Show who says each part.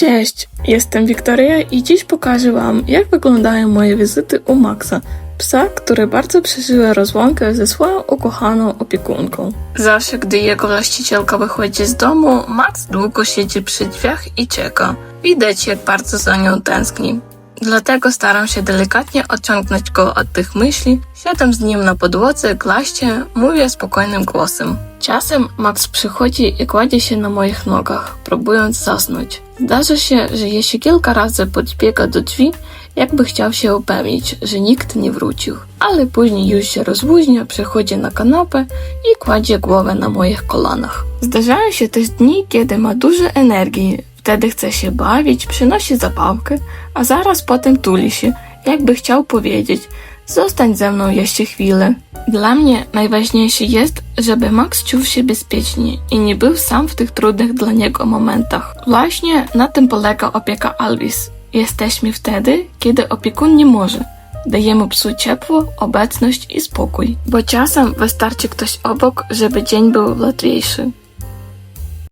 Speaker 1: Cześć, jestem Wiktoria i dziś pokażę Wam, jak wyglądają moje wizyty u Maxa, psa, który bardzo przeżyła rozłąkę ze swoją ukochaną opiekunką. Zawsze, gdy jego właścicielka wychodzi z domu, Max długo siedzi przy drzwiach i czeka. Widać, jak bardzo za nią tęskni. Dlatego staram się delikatnie odciągnąć go od tych myśli, siadam z nim na podłodze, glaście, mówię spokojnym głosem. Czasem Max przychodzi i kładzie się na moich nogach, próbując zasnąć. Zdarza się, że jeśli kilka razy podbiega do drzwi, jakby chciał się upewnić, że nikt nie wrócił. Ale później już się rozluźnia, przechodzi na kanapę i kładzie głowę na moich kolanach. Zdarzają się też dni, kiedy ma dużo energii, Wtedy chce się bawić, przynosi zabawkę, a zaraz potem tuli się, jakby chciał powiedzieć: Zostań ze mną jeszcze chwilę. Dla mnie najważniejsze jest, żeby Max czuł się bezpiecznie i nie był sam w tych trudnych dla niego momentach. Właśnie na tym polega opieka Alvis. Jesteśmy wtedy, kiedy opiekun nie może. Dajemy psu ciepło, obecność i spokój, bo czasem wystarczy ktoś obok, żeby dzień był łatwiejszy.